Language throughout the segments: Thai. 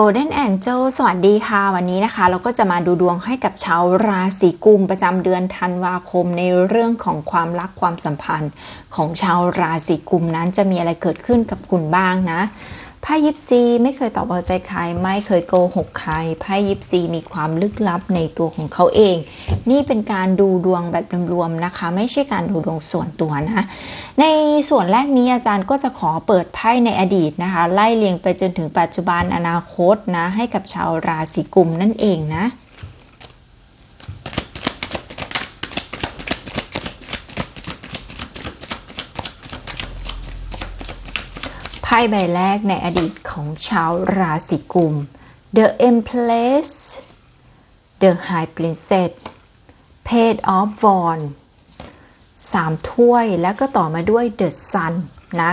Golden Angel สวัสดีค่ะ วันนี้นะคะ เราก็จะมาดูดวงให้กับชาวราศีกุมประจำเดือนธันวาคม ในเรื่องของความรักความสัมพันธ์ของชาวราศีกุมนั้นจะมีอะไรเกิดขึ้นกับคุณบ้างนะ ไพ่ยิปซีไม่เคยตอบเอาใจใครไม่เคยโกหกใครไพ่ยิปซีมีความลึกลับในตัวของเขาเอง นี่เป็นการดูดวงแบบรวมๆนะคะ ไม่ใช่การดูดวงส่วนตัวนะในส่วนแรกนี้อาจารย์ก็จะขอเปิดไพ่ในอดีตนะคะ ไล่เรียงไปจนถึงปัจจุบันอนาคตนะให้กับชาวราศีกุมนั่นเองนะ พ่ใบแรกในอดีตของชาวราศีกุม The Empress The High Princess Page of Wands สามถ้วยแล้วก็ต่อมาด้วย The Sun นะ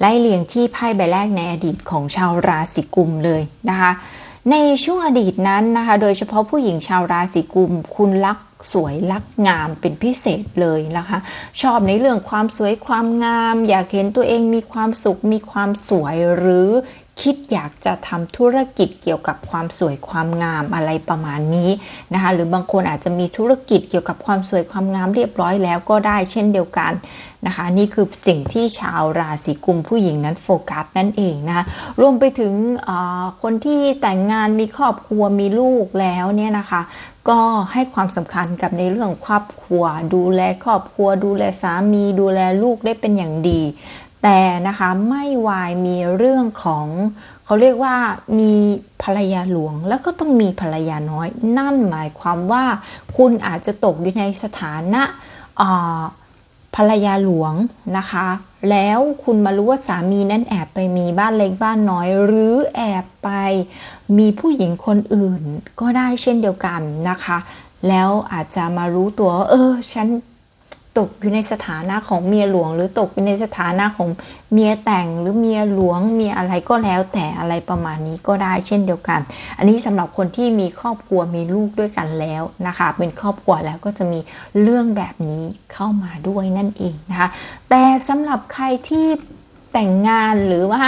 ไล่เรียงที่ไพ่ใบแรกในอดีตของชาวราศีกุมเลยนะคะ ในช่วงอดีตนั้นนะคะ โดยเฉพาะผู้หญิงชาวราศีกุม คุณรักสวยรักงามเป็นพิเศษเลยนะคะ ชอบในเรื่องความสวยความงาม อยากเห็นตัวเองมีความสุขมีความสวยหรือ คิดอยากจะทำธุรกิจเกี่ยวกับความสวยความงามอะไรประมาณนี้นะคะ หรือบางคนอาจจะมีธุรกิจเกี่ยวกับความสวยความงามเรียบร้อยแล้วก็ได้เช่นเดียวกันนะคะ นี่คือสิ่งที่ชาวราศีกุมผู้หญิงนั้นโฟกัสนั่นเองนะคะรวมไปถึงคนที่แต่งงานมีครอบครัวมีลูกแล้วเนี่ยนะคะ ก็ให้ความสำคัญกับในเรื่องครอบครัว ดูแลครอบครัว ดูแลสามี ดูแลลูกได้เป็นอย่างดี แต่นะคะไม่วายมีเรื่องของเขาเรียกว่ามีภรรยาหลวง แล้วก็ต้องมีภรรยาน้อย นั่นหมายความว่าคุณอาจจะตกอยู่ในสถานะภรรยาหลวงนะคะ แล้วคุณมารู้ว่าสามีนั้นแอบไปมีบ้านเล็กบ้านน้อย หรือแอบไปมีผู้หญิงคนอื่นก็ได้เช่นเดียวกันนะคะ แล้วอาจจะมารู้ตัวเออฉัน ตกอยู่ในสถานะของเมียหลวง หรือตกอยู่ในสถานะของเมียแต่งหรือเมียหลวงเมียอะไรก็แล้ว แต่อะไรประมาณนี้ก็ได้เช่นเดียวกัน อันนี้สำหรับคนที่มีครอบครัวมีลูกด้วยกันแล้วนะคะ เป็นครอบครัวแล้วก็จะมีเรื่องแบบนี้เข้ามาด้วยนั่นเองนะคะ แต่สำหรับใครที่แต่งงานหรือว่า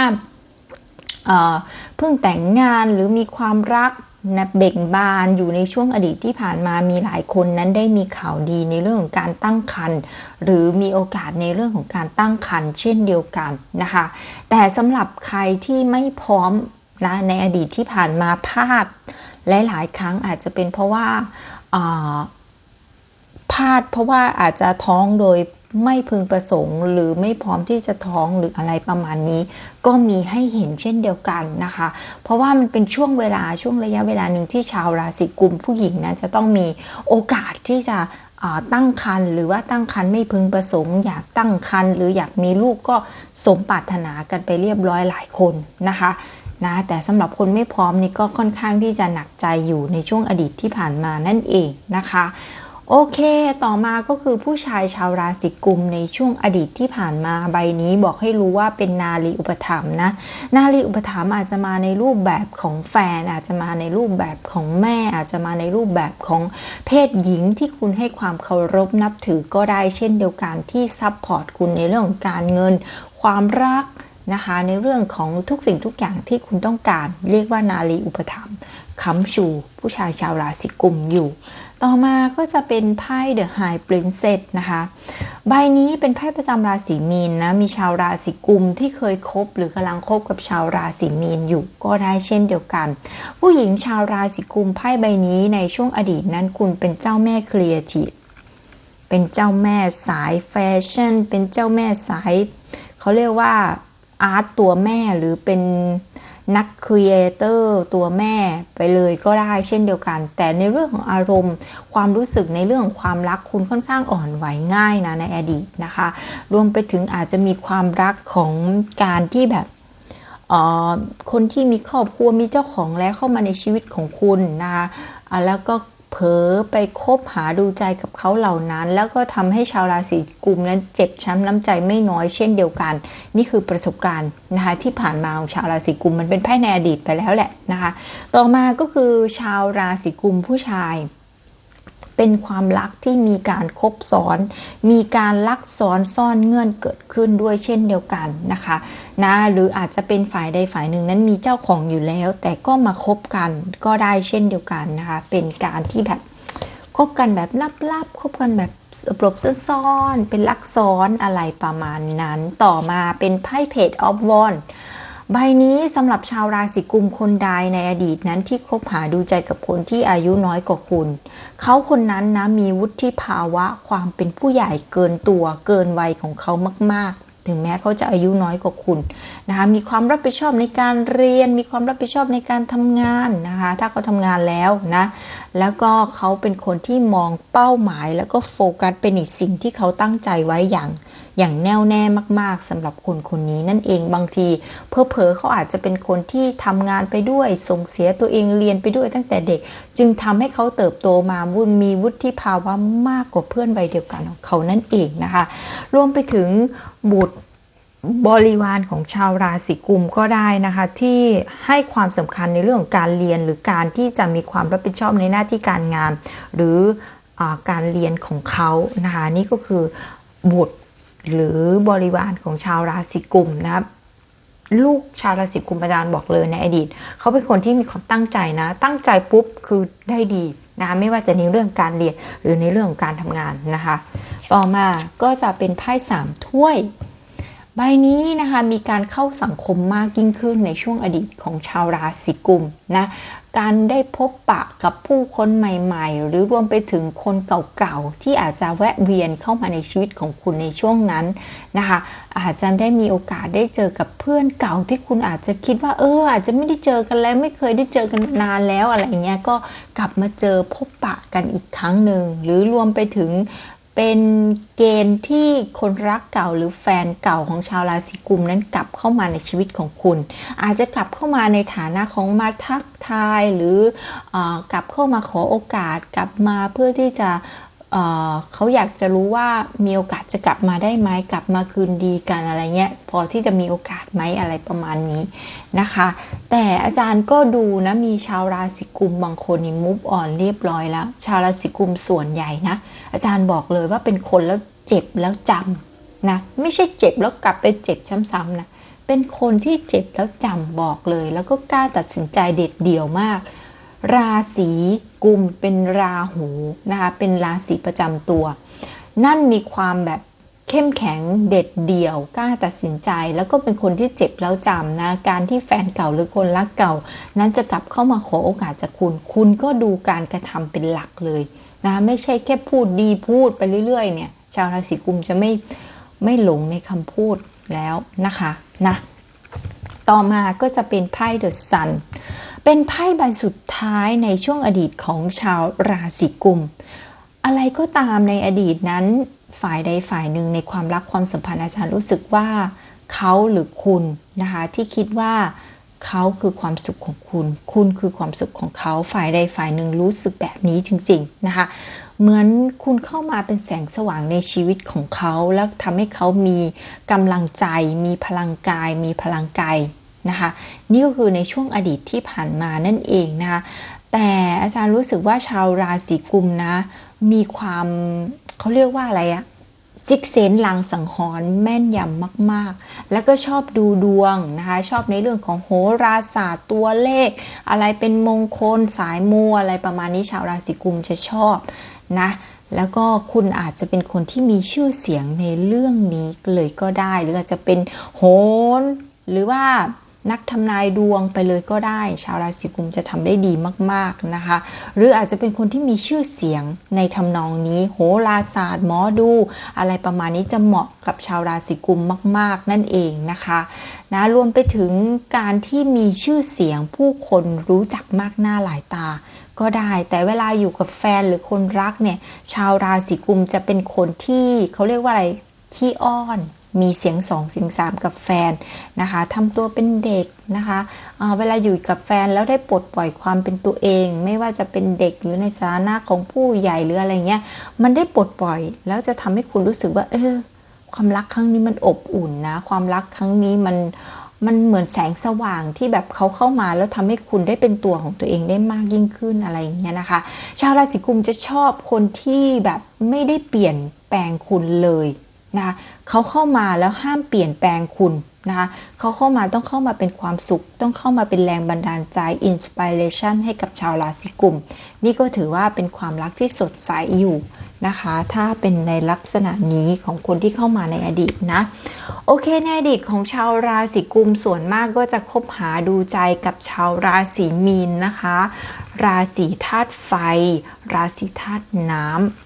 เพิ่งแต่งงานหรือมีความรัก นะเบ่งบานอยู่ในช่วงอดีตที่ผ่านมามีหลายคนนั้นได้มีข่าวดีในเรื่องของการตั้งครรภ์หรือมีโอกาสในเรื่องของการตั้งครรภ์เช่นเดียวกันนะคะ แต่สำหรับใครที่ไม่พร้อมนะในอดีตที่ผ่านมาพลาดหลาย ๆ ครั้งอาจจะเป็นเพราะว่าพลาดเพราะว่าอาจจะท้องโดย ไม่พึงประสงค์ หรือไม่พร้อมที่จะท้องหรืออะไรประมาณนี้ ก็มีให้เห็นเช่นเดียวกันนะคะ เพราะว่ามันเป็นช่วงเวลาช่วงระยะเวลาหนึ่งที่ชาวราศีกุมผู้หญิงนะจะต้องมีโอกาสที่จะตั้งครรภ์หรือว่าตั้งครรภ์ไม่พึงประสงค์ อยากตั้งครรภ์หรืออยากมีลูกก็สมปรารถนากันไปเรียบร้อยหลายคนนะคะนะแต่สำหรับคนไม่พร้อมนี่ก็ค่อนข้างที่จะหนักใจอยู่ในช่วงอดีตที่ผ่านมานั่นเองนะคะ โอเค ต่อมาก็คือผู้ชายชาวราศีกุมในช่วงอดีตที่ผ่านมาใบนี้บอกให้รู้ว่าเป็นนาลีอุปถัมภ์นะ นาลีอุปถัมภ์อาจจะมาในรูปแบบของแฟน อาจจะมาในรูปแบบของแม่ อาจจะมาในรูปแบบของเพศหญิงที่คุณให้ความเคารพนับถือก็ได้เช่นเดียวกันที่ซับพอร์ตคุณในเรื่องของการเงิน ความรักนะคะในเรื่องของทุกสิ่งทุกอย่างที่คุณต้องการ เรียกว่านาลีอุปถัมภ์ ค้ำชู ผู้ชายชาวราศีกุมอยู่ ต่อมาก็จะเป็นไพ่เดอะไฮปรินเซสนะคะ ใบนี้เป็นไพ่ประจำราศีมีนนะ มีชาวราศีกุมที่เคยคบหรือกำลังคบกับชาวราศีมีนอยู่ก็ได้เช่นเดียวกัน ผู้หญิงชาวราศีกุมไพ่ใบนี้ในช่วงอดีตนั้นคุณเป็นเจ้าแม่เคลียร์ทีเป็นเจ้าแม่สายแฟชั่น เป็นเจ้าแม่สายเขาเรียกว่าอาร์ตตัวแม่หรือเป็น นักครีเอเตอร์ตัวแม่ไปเลยก็ได้เช่นเดียวกัน แต่ในเรื่องของอารมณ์ ความรู้สึกในเรื่องของความรักคุณค่อนข้างอ่อนไหวง่ายนะในอดีตนะคะ รวมไปถึงอาจจะมีความรักของการที่แบบคนที่มีครอบครัวมีเจ้าของแล้วเข้ามาในชีวิตของคุณนะคะแล้วก็ เผลอไปคบหาดูใจกับเขาเหล่านั้น แล้วก็ทำให้ชาวราศีกุมนั้นเจ็บช้ำน้ำใจไม่น้อยเช่นเดียวกัน นี่คือประสบการณ์นะคะที่ผ่านมาของชาวราศีกุมมันเป็นไพ่ในอดีตไปแล้วแหละนะคะ ต่อมาก็คือชาวราศีกุมผู้ชาย เป็นความรักที่มีการคบซ้อน มีการลักซ้อนซ่อนเงื่อนเกิดขึ้นด้วยเช่นเดียวกันนะคะนะหรืออาจจะเป็นฝ่ายใดฝ่ายหนึ่งนั้นมีเจ้าของอยู่แล้ว แต่ก็มาคบกันก็ได้เช่นเดียวกันนะคะเป็นการที่แบบคบกันแบบลับๆคบกันแบบปลบซ่อนๆเป็นลักซ้อนอะไรประมาณนั้น ต่อมาเป็นไพ่เพจออฟวอน ใบนี้สำหรับชาวราศีกุมคนใดในอดีตนั้นที่คบหาดูใจกับคนที่อายุน้อยกว่าคุณ เขาคนนั้นนะมีวุฒิภาวะความเป็นผู้ใหญ่เกินตัวเกินวัยของเขามาก ๆถึงแม้เขาจะอายุน้อยกว่าคุณนะคะมีความรับผิดชอบในการเรียน มีความรับผิดชอบในการทำงานนะคะถ้าเขาทำงานแล้วนะแล้วก็เขาเป็นคนที่มองเป้าหมาย แล้วก็โฟกัสเป็นอีกสิ่งที่เขาตั้งใจไว้อย่าง อย่างแน่วแน่มาก ๆสำหรับคนคนนี้นั่นเองบางทีเพอเพอเขาอาจจะเป็นคนที่ทำงานไปด้วยส่งเสียตัวเองเรียนไปด้วยตั้งแต่เด็ก จึงทำให้เขาเติบโตมาวุฒมีวุฒิภาวะมากกว่าเพื่อนวัยเดียวกันของเขานั่นเองนะคะ รวมไปถึงบุตรบริวารของชาวราศีกุมก็ได้นะคะ ที่ให้ความสำคัญในเรื่องของการเรียนหรือการที่จะมีความรับผิดชอบในหน้าที่การงาน หรืออการเรียนของเขานะคะนี่ก็คือบุตร หรือบริวารของชาวราศีกุมนะครับลูกชาวราศีกุมอาจารย์บอกเลยในอดีต เขาเป็นคนที่มีความตั้งใจนะ ตั้งใจปุ๊บคือได้ดีนะไม่ว่าจะในเรื่องการเรียนหรือในเรื่องของการทำงานนะคะ ต่อมาก็จะเป็นไพ่สามถ้วย ใบนี้นะคะมีการเข้าสังคมมากยิ่งขึ้นในช่วงอดีตของชาวราศีกุมนะ การได้พบปะกับผู้คนใหม่ๆ หรือรวมไปถึงคนเก่าๆ ที่อาจจะแวะเวียนเข้ามาในชีวิตของคุณในช่วงนั้นนะคะ อาจจะได้มีโอกาสได้เจอกับเพื่อนเก่าที่คุณอาจจะคิดว่าเออ อาจจะไม่ได้เจอกันแล้วไม่เคยได้เจอกันนานแล้วอะไรเงี้ยก็กลับมาเจอพบปะกันอีกครั้งหนึ่งหรือรวมไปถึง เป็นเกณฑ์ที่คนรักเก่าหรือแฟนเก่าของชาวราศีกุมนั้นกลับเข้ามาในชีวิตของคุณ อาจจะกลับเข้ามาในฐานะของมาทักทายหรืออกลับเข้ามาขอโอกาสกลับมาเพื่อที่จะ เขาอยากจะรู้ว่ามีโอกาสจะกลับมาได้ไหมกลับมาคืนดีกันอะไรเงี้ยพอที่จะมีโอกาสไหมอะไรประมาณนี้นะคะ แต่อาจารย์ก็ดูนะมีชาวราศีกุมบางคนนี่มุฟอ่อนเรียบร้อยแล้ว ชาวราศีกุมส่วนใหญ่นะ อาจารย์บอกเลยว่าเป็นคนแล้วเจ็บแล้วจำนะไม่ใช่เจ็บแล้วกลับไปเจ็บซ้ำๆนะเป็นคนที่เจ็บแล้วจำบอกเลย แล้วก็กล้าตัดสินใจเด็ดเดี่ยวมาก ราศีกุมเป็นราหูนะคะเป็นราศีประจำตัว นั่นมีความแบบเข้มแข็งเด็ดเดี่ยวกล้าตัดสินใจ แล้วก็เป็นคนที่เจ็บแล้วจำนะการที่แฟนเก่าหรือคนรักเก่า นั้นจะกลับเข้ามาขอโอกาสจากคุณ คุณก็ดูการกระทำเป็นหลักเลยนะไม่ใช่แค่พูดดีพูดไปเรื่อย ๆ เนี่ย ชาวราศีกุมจะไม่ไม่หลงในคำพูดแล้วนะคะนะต่อมาก็จะเป็นไพ่เดอะซัน เป็นไพ่ใบสุดท้ายในช่วงอดีตของชาวราศีกุม อะไรก็ตามในอดีตนั้น ฝ่ายใดฝ่ายหนึ่งในความรักความสัมพันธ์อาจารย์รู้สึกว่า เขาหรือคุณนะคะที่คิดว่าเขาคือความสุขของคุณ คุณคือความสุขของเขา ฝ่ายใดฝ่ายหนึ่งรู้สึกแบบนี้จริง ๆ นะคะ เหมือนคุณเข้ามาเป็นแสงสว่างในชีวิตของเขา แล้วทำให้เขามีกำลังใจ มีพลังกาย มีพลังกาย นะคะ นี่ก็คือในช่วงอดีตที่ผ่านมานั่นเองนะคะ แต่อาจารย์รู้สึกว่าชาวราศีกุมนะ มีความเขาเรียกว่าอะไรอะซิกเซนลังสังหรณ์แม่นยำมาก ๆ แล้วก็ชอบดูดวงนะคะ ชอบในเรื่องของโหราศาสตร์ตัวเลข อะไรเป็นมงคลสายมูอะไรประมาณนี้ชาวราศีกุมจะชอบนะแล้วก็คุณอาจจะเป็นคนที่มีชื่อเสียงในเรื่องนี้เลยก็ได้ หรืออาจจะเป็นโหนหรือว่า นักทำนายดวงไปเลยก็ได้ ชาวราศีกุมจะทำได้ดีมากๆนะคะ หรืออาจจะเป็นคนที่มีชื่อเสียงในทำนองนี้ โหราศาสตร์หมอดู อะไรประมาณนี้จะเหมาะกับชาวราศีกุมมาก ๆ นั่นเองนะคะนะรวมไปถึงการที่มีชื่อเสียงผู้คนรู้จักมากหน้าหลายตาก็ได้ แต่เวลาอยู่กับแฟนหรือคนรักเนี่ย ชาวราศีกุมจะเป็นคนที่เขาเรียกว่าอะไรขี้อ้อน มีเสียงสองเสียงสามกับแฟนนะคะทำตัวเป็นเด็กนะคะเวลาอยู่กับแฟนแล้วได้ปลดปล่อยความเป็นตัวเอง ไม่ว่าจะเป็นเด็กหรือในสถานะของผู้ใหญ่หรืออะไรเงี้ย มันได้ปลดปล่อย แล้วจะทำให้คุณรู้สึกว่าเออความรักครั้งนี้มันอบอุ่นนะ ความรักครั้งนี้มันมันเหมือนแสงสว่างที่แบบเขาเข้ามาแล้วทำให้คุณได้เป็นตัวของตัวเองได้มากยิ่งขึ้นอะไรอย่างเงี้ยนะคะ ชาวราศีกุมจะชอบคนที่แบบไม่ได้เปลี่ยนแปลงคุณเลย นะคะเขาเข้ามาแล้วห้ามเปลี่ยนแปลงคุณนะคะเขาเข้ามาต้องเข้ามาเป็นความสุข ต้องเข้ามาเป็นแรงบันดาลใจอินสปิเรชันให้กับชาวราศีกุม นี่ก็ถือว่าเป็นความรักที่สดใสอยู่นะคะ ถ้าเป็นในลักษณะนี้ของคนที่เข้ามาในอดีตนะ โอเค ในอดีตของชาวราศีกุมส่วนมากก็จะคบหาดูใจกับชาวราศีมีนนะคะ ราศีธาตุไฟ ราศีธาตุน้ำ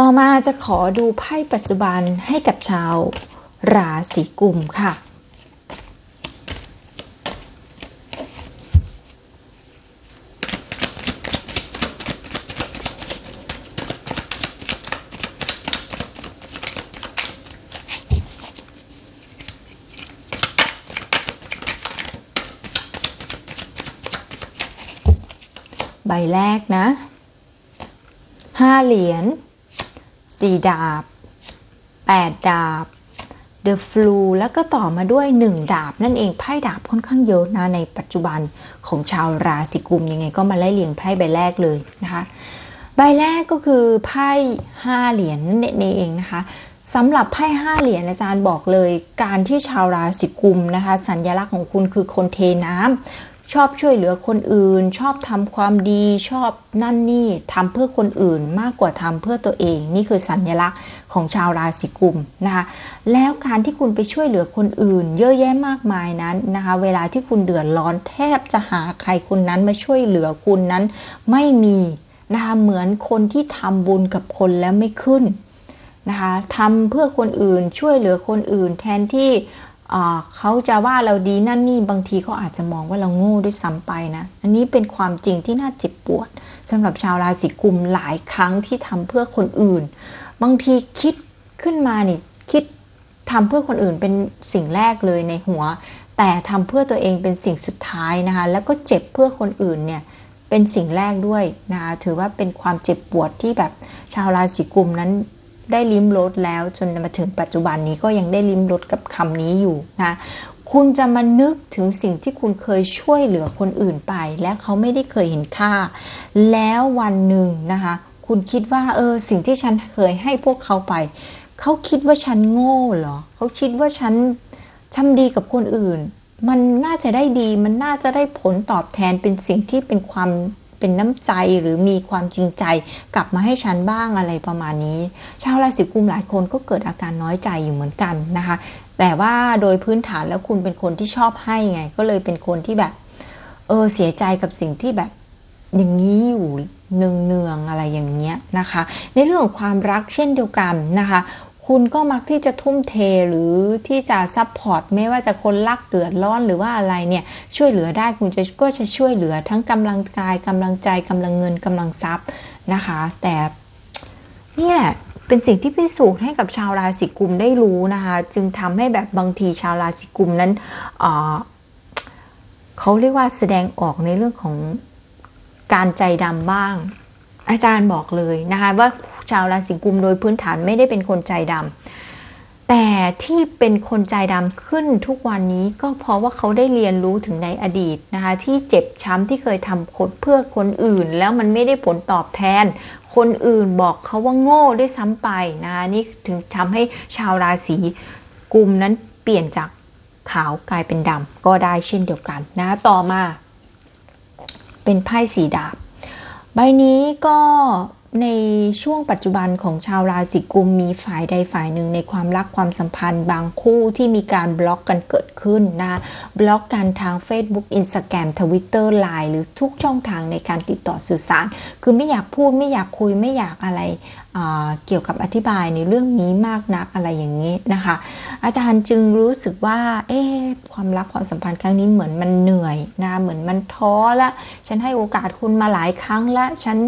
ต่อมาจะขอดูไพ่ปัจจุบันให้กับชาวราศีกุมค่ะ ใบแรกนะห้าเหรียญ สี่ดาบแปดดาบ The Flu แล้วก็ต่อมาด้วย 1 ดาบ นั่นเองไพ่ดาบค่อนข้างเยอะนะในปัจจุบันของชาวราศีกุมยังไงก็มาไล่เลียงไพ่ใบแรกเลยนะคะใบแรกก็คือไพ่ห้าเหรียญนั่นเองนะคะสำหรับไพ่ห้าเหรียญอาจารย์บอกเลย การที่ชาวราศีกุมนะคะ สัญลักษณ์ของคุณคือคนเทน้ำ ชอบช่วยเหลือคนอื่น ชอบทำความดี ชอบนั่นนี่ทำเพื่อคนอื่นมากกว่าทำเพื่อตัวเอง นี่คือสัญลักษณ์ของชาวราศีกุมนะคะแล้วการที่คุณไปช่วยเหลือคนอื่น เยอะแยะมากมายนั้นนะคะเวลาที่คุณเดือดร้อนแทบจะหาใครคนนั้นมาช่วยเหลือคุณนั้นไม่มีนะคะเหมือนคนที่ทำบุญกับคนแล้วไม่ขึ้นนะคะทำเพื่อคนอื่นช่วยเหลือคนอื่นแทนที่ เขาจะว่าเราดีนั่นนี่บางทีเขาอาจจะมองว่าเราโง่ด้วยซ้ำไปนะ อันนี้เป็นความจริงที่น่าเจ็บปวดสำหรับชาวราศีกุมหลายครั้งที่ทำเพื่อคนอื่น บางทีคิดขึ้นมานี่คิดทำเพื่อคนอื่นเป็นสิ่งแรกเลยในหัว แต่ทำเพื่อตัวเองเป็นสิ่งสุดท้ายนะคะ แล้วก็เจ็บเพื่อคนอื่นเนี่ยเป็นสิ่งแรกด้วยนะคะถือว่าเป็นความเจ็บปวดที่แบบชาวราศีกุมนั้น ได้ลิ้มรสแล้วจนมาถึงปัจจุบันนี้ก็ยังได้ลิ้มรสกับคำนี้อยู่นะคุณจะมานึกถึงสิ่งที่คุณเคยช่วยเหลือคนอื่นไป และเขาไม่ได้เคยเห็นค่า แล้ววันหนึ่งนะคะ คุณคิดว่าเออสิ่งที่ฉันเคยให้พวกเขาไป เขาคิดว่าฉันโง่เหรอ เขาคิดว่าฉันทำดีกับคนอื่น มันน่าจะได้ดี มันน่าจะได้ผลตอบแทนเป็นสิ่งที่เป็นความ เป็นน้ำใจหรือมีความจริงใจ กลับมาให้ฉันบ้างอะไรประมาณนี้ ชาวราศีกุมหลายคนก็เกิดอาการน้อยใจอยู่เหมือนกันนะคะ แต่ว่าโดยพื้นฐานแล้วคุณเป็นคนที่ชอบให้ไง ก็เลยเป็นคนที่แบบเออเสียใจกับสิ่งที่แบบอย่างนี้อยู่เนืองๆอะไรอย่างเงี้ยนะคะ ในเรื่องของความรักเช่นเดียวกันนะคะ คุณก็มักที่จะทุ่มเทหรือที่จะซัพพอร์ตไม่ว่าจะคนรักเดือดร้อนหรือว่าอะไรเนี่ยช่วยเหลือได้คุณจะก็จะช่วยเหลือทั้งกำลังกายกำลังใจกำลังเงินกำลังทรัพย์นะคะ แต่นี่แหละเป็นสิ่งที่พิสูจน์ให้กับชาวราศีกุมได้รู้นะคะ จึงทำให้แบบบางทีชาวราศีกุมนั้นเขาเรียกว่าแสดงออกในเรื่องของการใจดำบ้าง อาจารย์บอกเลยนะคะว่า ชาวราศีกุมโดยพื้นฐานไม่ได้เป็นคนใจดำแต่ที่เป็นคนใจดำขึ้นทุกวันนี้ก็เพราะว่าเขาได้เรียนรู้ถึงในอดีตนะคะที่เจ็บช้ำที่เคยทำคนเพื่อคนอื่น แล้วมันไม่ได้ผลตอบแทน คนอื่นบอกเขาว่าโง่ด้วยซ้ำไปนะคะนี่ถึงทำให้ชาวราศีกุมนั้นเปลี่ยนจากขาวกลายเป็นดำก็ได้เช่นเดียวกันนะต่อมา เป็นไพ่สีดาบ ใบนี้ก็ในช่วงปัจจุบันของชาวราศีกุมมีฝ่ายใดฝ่ายหนึ่งในความรักความสัมพันธ์ บางคู่ที่มีการบล็อกกันเกิดขึ้นนะบล็อกกันทาง Facebook Instagram Twitter Line หรือทุกช่องทางในการติดต่อสื่อสาร คือไม่อยากพูดไม่อยากคุยไม่อยากอะไร เกี่ยวกับอธิบายในเรื่องนี้มากนักอะไรอย่างนี้นะคะ อาจารย์จึงรู้สึกว่า เอ๊ความรักความสัมพันธ์ครั้งนี้เหมือนมันเหนื่อยนะเหมือนมันท้อละฉันให้โอกาสคุณมาหลายครั้งล้วฉัน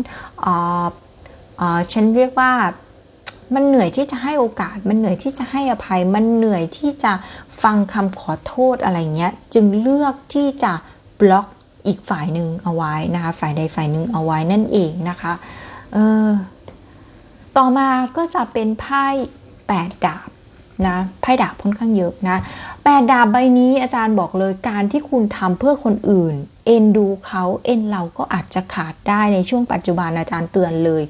ฉันเรียกว่ามันเหนื่อยที่จะให้โอกาส มันเหนื่อยที่จะให้อภัย มันเหนื่อยที่จะฟังคำขอโทษอะไรเงี้ย จึงเลือกที่จะบล็อกอีกฝ่ายหนึ่งเอาไว้นะคะ ฝ่ายใดฝ่ายหนึ่งเอาไว้นั่นเองนะคะ เออ ต่อมาก็จะเป็นไพ่แปดดาบนะไพ่ดาบค่อนข้างเยอะนะแปดดาบใบนี้อาจารย์บอกเลยการที่คุณทำเพื่อคนอื่น เอ็นดูเขาเอ็นเราก็อาจจะขาดได้ในช่วงปัจจุบันอาจารย์เตือนเลย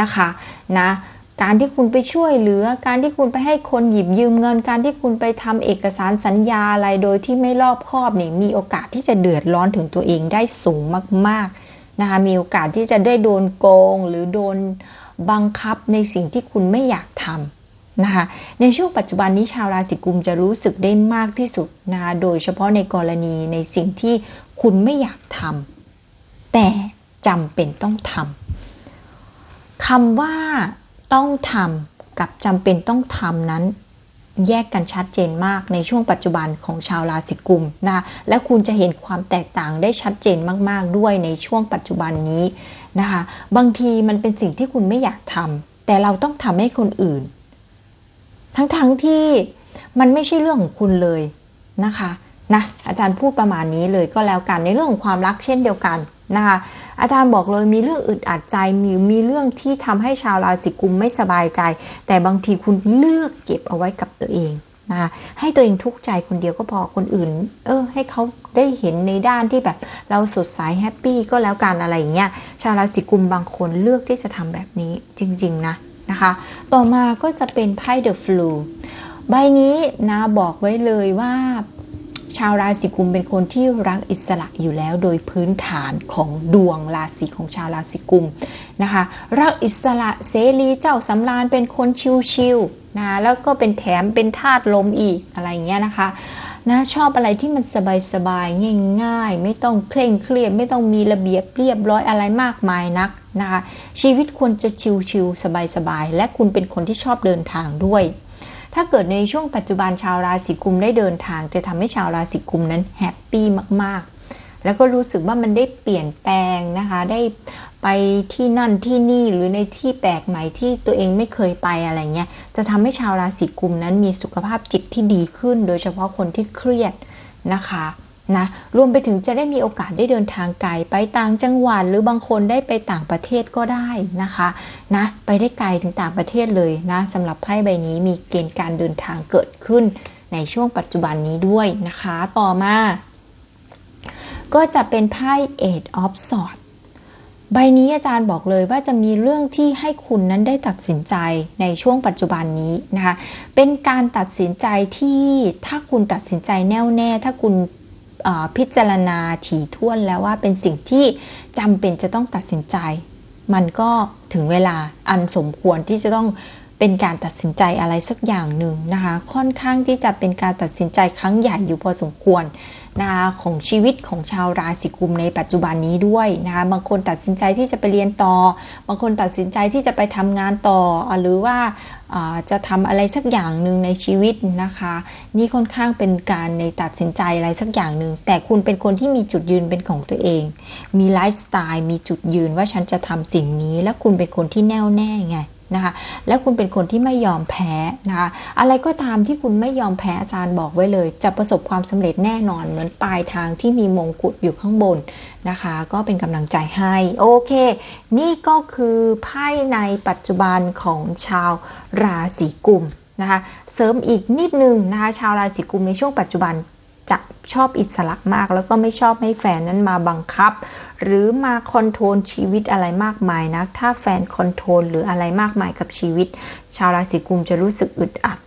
นะคะนะการที่คุณไปช่วยเหลือ การที่คุณไปให้คนหยิบยืมเงิน การที่คุณไปทำเอกสารสัญญาอะไรโดยที่ไม่รอบคอบนี่มีโอกาสที่จะเดือดร้อนถึงตัวเองได้สูงมากๆ นะคะมีโอกาสที่จะได้โดนโกงหรือโดนบังคับในสิ่งที่คุณไม่อยากทำนะคะในช่วงปัจจุบันนี้ชาวราศีกุมจะรู้สึกได้มากที่สุดนะคะโดยเฉพาะในกรณีในสิ่งที่คุณไม่อยากทำแต่จำเป็นต้องทำคำว่าต้องทำกับจำเป็นต้องทำนั้น แยกกันชัดเจนมากในช่วงปัจจุบันของชาวราศีกุมนะและคุณจะเห็นความแตกต่างได้ชัดเจนมาก ๆ ด้วยในช่วงปัจจุบันนี้นะคะบางทีมันเป็นสิ่งที่คุณไม่อยากทำแต่เราต้องทำให้คนอื่น ทั้งๆทที่มันไม่ใช่เรื่องของคุณเลยนะคะ นะอาจารย์พูดประมาณนี้เลยก็แล้วกันในเรื่องของความรักเช่นเดียวกันนะคะอาจารย์บอกเลยมีเรื่องอึดอัดใจมีมีเรื่องที่ทำให้ชาวราศีกุมไม่สบายใจ แต่บางทีคุณเลือกเก็บเอาไว้กับตัวเองนะคะให้ตัวเองทุกข์ใจคนเดียวก็พอคนอื่น เออ ให้เขาได้เห็นในด้านที่แบบเราสดใสแฮปปี้ก็แล้วกันอะไรอย่างเงี้ยชาวราศีกุมบางคนเลือกที่จะทำแบบนี้จริง ๆ นะนะคะ ต่อมาก็จะเป็นไพ่เดอะฟลูใบนี้นะบอกไว้เลยว่า ชาวราศีกุมเป็นคนที่รักอิสระอยู่แล้วโดยพื้นฐานของดวงราศีของชาวราศีกุมนะคะรักอิสระเสรีเจ้าสำราญเป็นคนชิวๆนะแล้วก็เป็นแถมเป็นธาตุลมอีกอะไรเงี้ยนะคะนะชอบอะไรที่มันสบายๆง่าย ๆ ไม่ต้องเคร่งเครียดไม่ต้องมีระเบียบเรียบร้อยอะไรมากมายนักนะคะชีวิตควรจะชิวๆสบายๆและคุณเป็นคนที่ชอบเดินทางด้วย ถ้าเกิดในช่วงปัจจุบันชาวราศีกุมได้เดินทาง จะทำให้ชาวราศีกุมนั้นแฮปปี้มากๆ แล้วก็รู้สึกว่ามันได้เปลี่ยนแปลงนะคะ ได้ไปที่นั่นที่นี่หรือในที่แปลกใหม่ที่ตัวเองไม่เคยไปอะไรเงี้ย จะทำให้ชาวราศีกุมนั้นมีสุขภาพจิตที่ดีขึ้น โดยเฉพาะคนที่เครียดนะคะ นะรวมไปถึงจะได้มีโอกาสได้เดินทางไกลไปต่างจังหวัดหรือบางคนได้ไปต่างประเทศก็ได้นะคะนะไปได้ไกลถึงต่างประเทศเลยนะสำหรับไพ่ใบนี้มีเกณฑ์การเดินทางเกิดขึ้นในช่วงปัจจุบันนี้ด้วยนะคะ ต่อมา ก็จะเป็นไพ่ Eight of Swords ใบนี้อาจารย์บอกเลยว่าจะมีเรื่องที่ให้คุณนั้นได้ตัดสินใจในช่วงปัจจุบันนี้นะคะ เป็นการตัดสินใจที่ถ้าคุณตัดสินใจแน่วแน่ ถ้าคุณ พิจารณาถี่ถ้วนแล้วว่าเป็นสิ่งที่จำเป็นจะต้องตัดสินใจ มันก็ถึงเวลาอันสมควรที่จะต้องเป็นการตัดสินใจอะไรสักอย่างหนึ่งนะคะ ค่อนข้างที่จะเป็นการตัดสินใจครั้งใหญ่อยู่พอสมควร นะคะของชีวิตของชาวราศีกุมในปัจจุบันนี้ด้วยนะคะบางคนตัดสินใจที่จะไปเรียนต่อ บางคนตัดสินใจที่จะไปทำงานต่อ หรือว่าจะทำอะไรสักอย่างหนึ่งในชีวิตนะคะ นี่ค่อนข้างเป็นการในตัดสินใจอะไรสักอย่างหนึ่งแต่คุณเป็นคนที่มีจุดยืนเป็นของตัวเอง มีไลฟ์สไตล์มีจุดยืนว่าฉันจะทำสิ่งนี้ และคุณเป็นคนที่แน่วแน่ไงนะคะและคุณเป็นคนที่ไม่ยอมแพ้นะคะอะไรก็ตามที่คุณไม่ยอมแพ้อาจารย์บอกไว้เลย จะประสบความสำเร็จแน่นอนเหมือนปลายทางที่มีมงกุฎอยู่ข้างบนนะคะ ก็เป็นกำลังใจให้โอเค นี่ก็คือไพ่ในปัจจุบันของชาวราศีกุมนะคะเสริมอีกนิดนึงนะคะชาวราศีกุมในช่วงปัจจุบัน จะชอบอิสระมาก แล้วก็ไม่ชอบให้แฟนนั้นมาบังคับ หรือมาคอนโทรลชีวิตอะไรมากมายนะ ถ้าแฟนคอนโทรลหรืออะไรมากมายกับชีวิต ชาวราศีกุมจะรู้สึกอึดอัด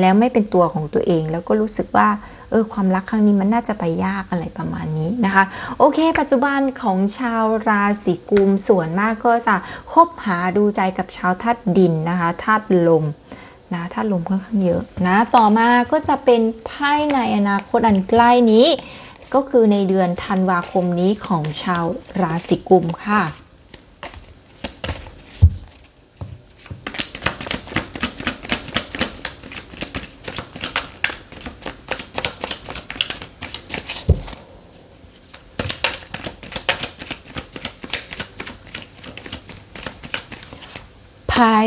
แล้วไม่เป็นตัวของตัวเอง แล้วก็รู้สึกว่าเออความรักครั้งนี้มันน่าจะไปยากอะไรประมาณนี้นะคะ โอเค ปัจจุบันของชาวราศีกุมส่วนมากก็จะคบหาดูใจกับชาวธาตุดินนะคะธาตุลม นะถ้าลมค่อนข้างเยอะนะต่อมาก็จะเป็นไพ่ในอนาคตอันใกล้นี้ ก็คือในเดือนธันวาคมนี้ของชาวราศีกุมค่ะ ไพ่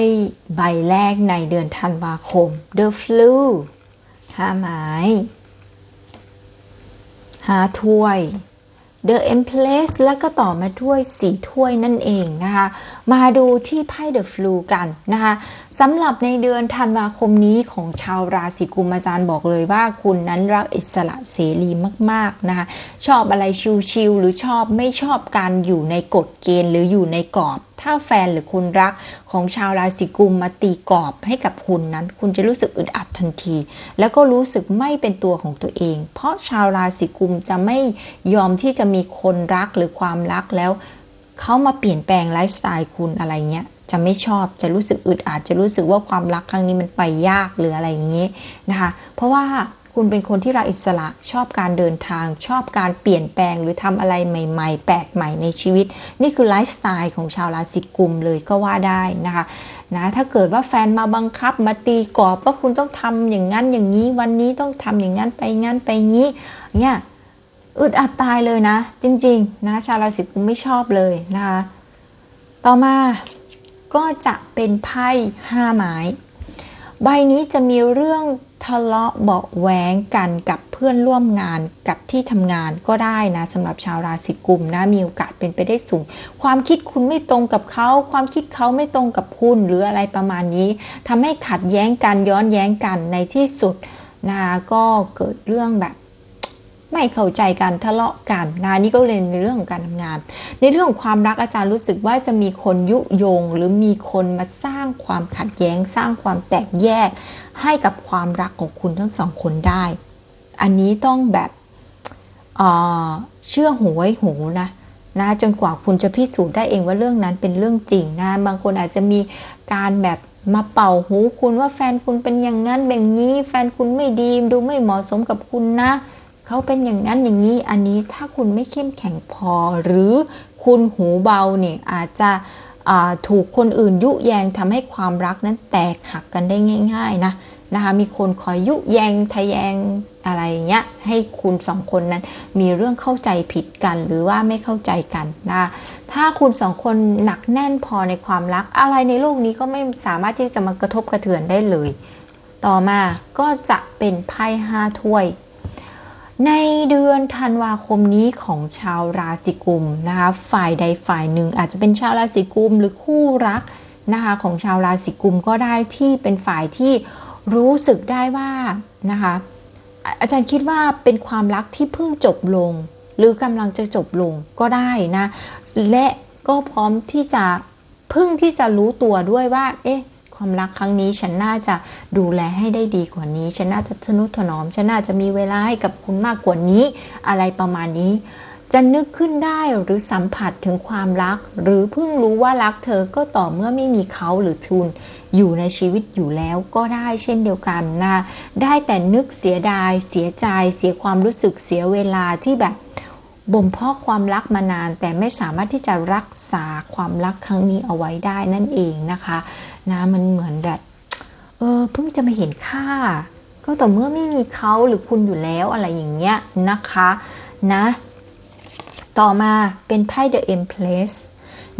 ใบแรกในเดือนธันวาคม The Flu ห้าไม้ห้าถ้วย The Empress แล้วก็ต่อมาด้วยสีถ้วยนั่นเองนะคะ มาดูที่ไพ่ The Flu กันนะคะสำหรับในเดือนธันวาคมนี้ของชาวราศีกุมอาจารย์บอกเลยว่าคุณนั้นรักอิสระเสรีมากๆนะคะ ชอบอะไรชิลๆหรือชอบไม่ชอบการอยู่ในกฎเกณฑ์หรืออยู่ในกรอบ ถ้าแฟนหรือคนรักของชาวราศีกุมมาตีกรอบให้กับคุณนั้น คุณจะรู้สึกอึดอัดทันที แล้วก็รู้สึกไม่เป็นตัวของตัวเอง เพราะชาวราศีกุมจะไม่ยอมที่จะมีคนรักหรือความรักแล้วเขามาเปลี่ยนแปลงไลฟ์สไตล์คุณอะไรเงี้ยจะไม่ชอบจะรู้สึกอึดอัดจะรู้สึกว่าความรักครั้งนี้มันไปยากหรืออะไรอย่างนี้นะคะ เพราะว่าคุณเป็นคนที่รักอิสระชอบการเดินทาง ชอบการเปลี่ยนแปลงหรือทำอะไรใหม่ๆ แปลกใหม่ในชีวิต นี่คือไลฟ์สไตล์ของชาวราศีกุมเลยก็ว่าได้นะคะนะถ้าเกิดว่าแฟนมาบังคับมาตีกรอบว่าคุณต้องทำอย่างนั้นอย่างนี้ วันนี้ต้องทำอย่างนั้นไปงั้นไปงี้เนี่ยอึดอัดตายเลยนะ จริงๆนะชาวราศีกุมไม่ชอบเลยนะคะต่อมาก็จะเป็นไพ่ห้าไม้ ใบนี้จะมีเรื่องทะเลาะเบาแหวงกันกับเพื่อนร่วมงานกับที่ทำงานก็ได้นะสำหรับชาวราศีกุมนะมีโอกาสเป็นไปได้สูง ความคิดคุณไม่ตรงกับเขา ความคิดเขาไม่ตรงกับคุณหรืออะไรประมาณนี้ทำให้ขัดแย้งกันย้อนแย้งกันในที่สุดนะก็เกิดเรื่องแบบ ไม่เข้าใจกันทะเลาะกันนะนี่ก็เลยนในเรื่องของการทำงาน ในเรื่องของความรักอาจารย์รู้สึกว่าจะมีคนยุยง หรือมีคนมาสร้างความขัดแย้ง สร้างความแตกแยก ให้กับความรักของคุณทั้งสองคนได้ อันนี้ต้องแบบเเชื่อหูไว้หูนะนะจนกว่าคุณจะพิสูจน์ได้เองว่าเรื่องนั้นเป็นเรื่องจริงนะบางคนอาจจะมีการแบบมาเป่าหูคุณว่าแฟนคุณเป็นอย่างนั้นแบบนี้ แฟนคุณไม่ดีดูไม่เหมาะสมกับคุณนะ เขาเป็นอย่างนั้นอย่างนี้อันนี้ถ้าคุณไม่เข้มแข็งพอ หรือคุณหูเบาเนี่ยอาจจะถูกคนอื่นยุแยงทำให้ความรักนั้นแตกหักกันได้ง่าย ๆ นะนะคะมีคนคอยยุแยงทะแยงอะไรเงี้ยให้คุณสองคนนั้นมีเรื่องเข้าใจผิดกันหรือว่าไม่เข้าใจกันนะถ้าคุณสองคนหนักแน่นพอในความรักอะไรในโลกนี้ก็ไม่สามารถที่จะมากระทบกระเทือนได้เลย ต่อมาก็จะเป็นไพ่ห้าถ้วย ในเดือนธันวาคมนี้ของชาวราศีกุมนะคะ ฝ่ายใดฝ่ายหนึ่งอาจจะเป็นชาวราศีกุมหรือคู่รักนะคะของชาวราศีกุมก็ได้ที่เป็นฝ่ายที่รู้สึกได้ว่านะคะอาจารย์คิดว่าเป็นความรักที่เพิ่งจบลง หรือกำลังจะจบลงก็ได้นะ และก็พร้อมที่จะเพิ่งที่จะรู้ตัวด้วยว่า เอ๊ะ ความรักครั้งนี้ ฉันน่าจะดูแลให้ได้ดีกว่านี้ ฉันน่าจะทนุถนอม ฉันน่าจะมีเวลาให้กับคุณมากกว่านี้ อะไรประมาณนี้ จะนึกขึ้นได้หรือสัมผัสถึงความรัก หรือเพิ่งรู้ว่ารักเธอก็ต่อเมื่อไม่มีเขาหรือทุน อยู่ในชีวิตอยู่แล้วก็ได้เช่นเดียวกันนะได้แต่นึกเสียดาย เสียใจ เสียความรู้สึกเสียเวลาที่แบบ บ่มเพาะความรักมานาน แต่ไม่สามารถที่จะรักษาความรักครั้งนี้เอาไว้ได้นั่นเองนะคะนะมันเหมือนแบบเออเพิ่งจะมาเห็นค่า ก็ต่อเมื่อไม่มีเขาหรือคุณอยู่แล้วอะไรอย่างเงี้ยนะคะนะ ต่อมาเป็นไพ่ The Empress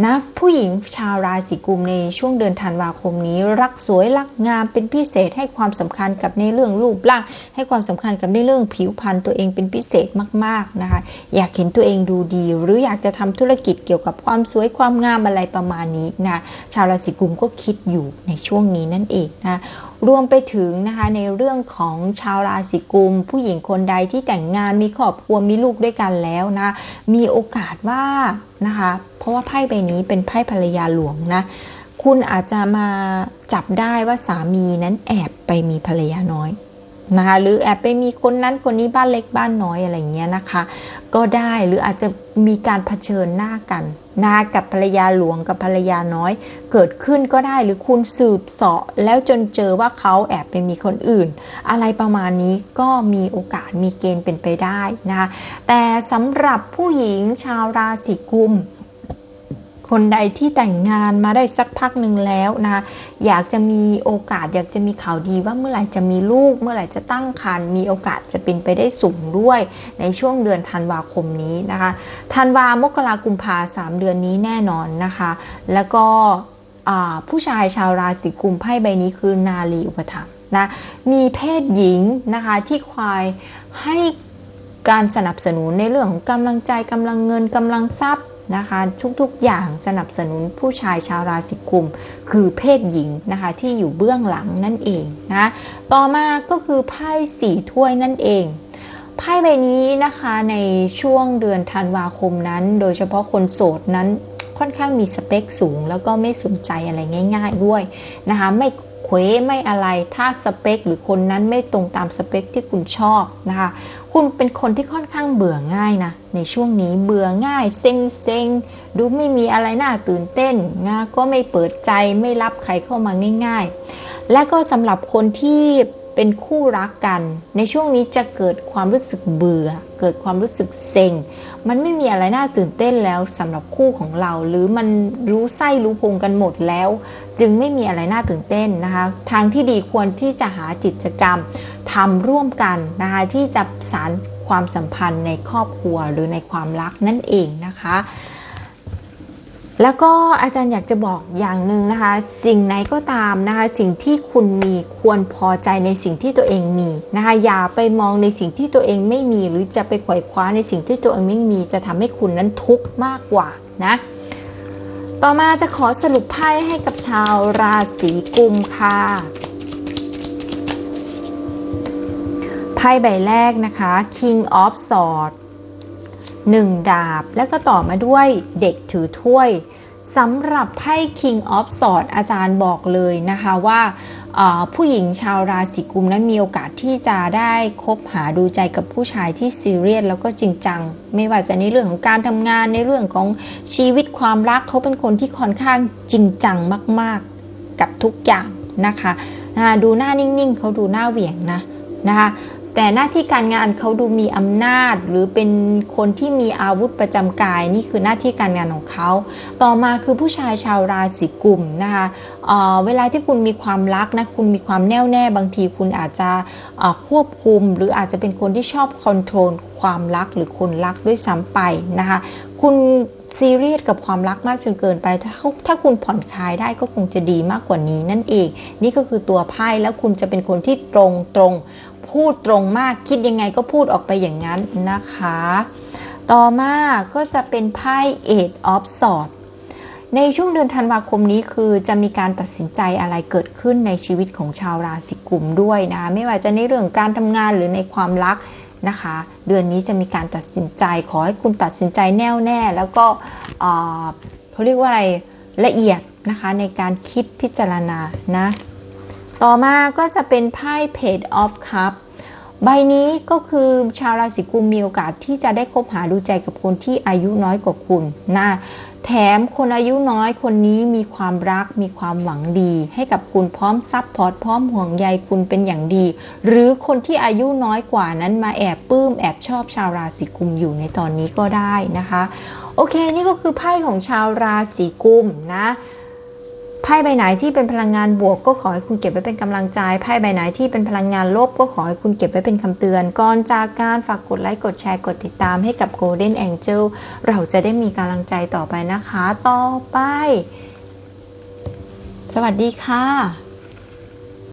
นะผู้หญิงชาวราศีกุมในช่วงเดือนธันวาคมนี้ รักสวยรักงามเป็นพิเศษให้ความสำคัญกับในเรื่องรูปร่าง ให้ความสำคัญกับในเรื่องผิวพรรณตัวเองเป็นพิเศษมากๆนะคะ อยากเห็นตัวเองดูดี หรืออยากจะทำธุรกิจเกี่ยวกับความสวยความงามอะไรประมาณนี้นะชาวราศีกุมก็คิดอยู่ในช่วงนี้นั่นเองนะรวมไปถึงนะคะในเรื่องของชาวราศีกุม ผู้หญิงคนใดที่แต่งงานมีครอบครัวมีลูกด้วยกันแล้วนะมีโอกาสว่า นะคะ เพราะว่าไพ่ใบนี้เป็นไพ่ภรรยาหลวงนะ คุณอาจจะมาจับได้ว่าสามีนั้นแอบไปมีภรรยาน้อย นะคะหรือแอบไปมีคนนั้นคนนี้บ้านเล็กบ้านน้อยอะไรเงี้ยนะคะ ก็ได้หรืออาจจะมีการเผชิญหน้ากันนากับภรรยาหลวงกับภรรยาน้อย เกิดขึ้นก็ได้หรือคุณสืบเสาะแล้วจนเจอว่าเขาแอบไปมีคนอื่น อะไรประมาณนี้ก็มีโอกาสมีเกณฑ์เป็นไปได้นะคะแต่สำหรับผู้หญิงชาวราศีกุม คนใดที่แต่งงานมาได้สักพักหนึ่งแล้วนะอยากจะมีโอกาสอยากจะมีข่าวดีว่าเมื่อไหร่จะมีลูก เมื่อไหร่จะตั้งครรภ์มีโอกาสจะเป็นไปได้สูงด้วย ในช่วงเดือนธันวาคมนี้นะคะธันวามกรากุมภาสามเดือนนี้แน่นอนนะคะ แล้วก็ผู้ชายชาวราศีกุมไพ่ใบนี้คือนาลีอุปถัมภ์นะมีเพศหญิงนะคะที่ควายให้การสนับสนุนในเรื่องของกำลังใจกำลังเงินกำลังทรัพย์ นะคะ ทุกๆอย่างสนับสนุนผู้ชายชาวราศีกุม คือเพศหญิงนะคะที่อยู่เบื้องหลังนั่นเองนะต่อมาก็คือไพ่สี่ถ้วยนั่นเองไพ่ใบนี้นะคะในช่วงเดือนธันวาคมนั้น โดยเฉพาะคนโสดนั้นค่อนข้างมีสเปคสูง แล้วก็ไม่สนใจอะไรง่าย ๆด้วยนะคะไม่ เควไม่อะไร ถ้าสเปค หรือคนนั้นไม่ตรงตามสเปคที่คุณชอบนะคะ คุณเป็นคนที่ค่อนข้างเบื่อง่ายนะ ในช่วงนี้เบื่อง่าย เซ็งเซ็งดูไม่มีอะไรน่าตื่นเต้นงาก็ไม่เปิดใจไม่รับใครเข้ามาง่าย ๆ และก็สำหรับคนที่ เป็นคู่รักกัน ในช่วงนี้จะเกิดความรู้สึกเบื่อ เกิดความรู้สึกเซ็ง มันไม่มีอะไรน่าตื่นเต้นแล้วสำหรับคู่ของเรา หรือมันรู้ไส้รู้พุงกันหมดแล้ว จึงไม่มีอะไรน่าตื่นเต้นนะคะ ทางที่ดีควรที่จะหากิจกรรมทำร่วมกันนะคะที่จะสารความสัมพันธ์ในครอบครัวหรือในความรักนั่นเองนะคะ แล้วก็อาจารย์อยากจะบอกอย่างหนึ่งนะคะ สิ่งไหนก็ตามนะคะ สิ่งที่คุณมีควรพอใจในสิ่งที่ตัวเองมีนะคะ อย่าไปมองในสิ่งที่ตัวเองไม่มี หรือจะไปขว่คว้าในสิ่งที่ตัวเองไม่มี จะทำให้คุณนั้นทุกข์มากกว่านะ ต่อมาจะขอสรุปไพ่ให้กับชาวราศีกุมค่ะ ไพ่ใบแรกนะคะ King of Swords หนึ่งดาบ แล้วก็ต่อมาด้วยเด็กถือถ้วยสำหรับไพ่ King of Swords อาจารย์บอกเลยนะคะว่าผู้หญิงชาวราศีกุมนั้นมีโอกาสที่จะได้คบหาดูใจกับผู้ชายที่ซีเรียสแล้วก็จริงจัง ไม่ว่าจะในเรื่องของการทำงานในเรื่องของชีวิตความรักเขาเป็นคนที่ค่อนข้างจริงจังมาก ๆ กับทุกอย่างนะคะดูหน้านิ่ง ๆเขาดูหน้าเหวี่ยงนะนะคะ แต่หน้าที่การงานเขาดูมีอำนาจ หรือเป็นคนที่มีอาวุธประจำกาย นี่คือหน้าที่การงานของเขา ต่อมาคือผู้ชายชาวราศีกุมนะคะเเวลาที่คุณมีความรักนะคุณมีความแน่วแน่บางทีคุณอาจจะควบคุม หรืออาจจะเป็นคนที่ชอบคอนโทรลความรักหรือคนรักด้วยซ้ำไปนะคะคุณซีเรียสกับความรักมากจนเกินไป ถ้าถ้าคุณผ่อนคลายได้ก็คงจะดีมากกว่านี้นั่นเอง นี่ก็คือตัวไพ่แล้วคุณจะเป็นคนที่ตรงตรง พูดตรงมากคิดยังไงก็พูดออกไปอย่างนั้นนะคะ ต่อมาก็จะเป็นไพ่ Eight of Swords ในช่วงเดือนธันวาคมนี้คือจะมีการตัดสินใจอะไรเกิดขึ้นในชีวิตของชาวราศีกุมด้วยนะ ไม่ว่าจะในเรื่องการทำงานหรือในความรักนะคะ เดือนนี้จะมีการตัดสินใจ ขอให้คุณตัดสินใจแน่วแน่ แล้วก็เขาเรียกว่าอะไรละเอียดนะคะในการคิดพิจารณานะ ต่อมาก็จะเป็นไพ่ Page of Cup ใบนี้ก็คือชาวราศีกุมมีโอกาสที่จะได้คบหาดูใจกับคนที่อายุน้อยกว่าคุณนะแถมคนอายุน้อยคนนี้มีความรักมีความหวังดี ให้กับคุณพร้อมซับพอร์ตพร้อมห่วงใยคุณเป็นอย่างดี หรือคนที่อายุน้อยกว่านั้นมาแอบปลื้มแอบชอบชาวราศีกุมอยู่ในตอนนี้ก็ได้นะคะ โอเคนี่ก็คือไพ่ของชาวราศีกุมนะ ไพ่ใบไหนที่เป็นพลังงานบวกก็ขอให้คุณเก็บไว้เป็นกำลังใจ ไพ่ใบไหนที่เป็นพลังงานลบก็ขอให้คุณเก็บไว้เป็นคำเตือน ก่อนจากการฝากกดไลค์กดแชร์กดติดตามให้กับ Golden Angel เราจะได้มีกำลังใจต่อไปนะคะ ต่อไป สวัสดีค่ะ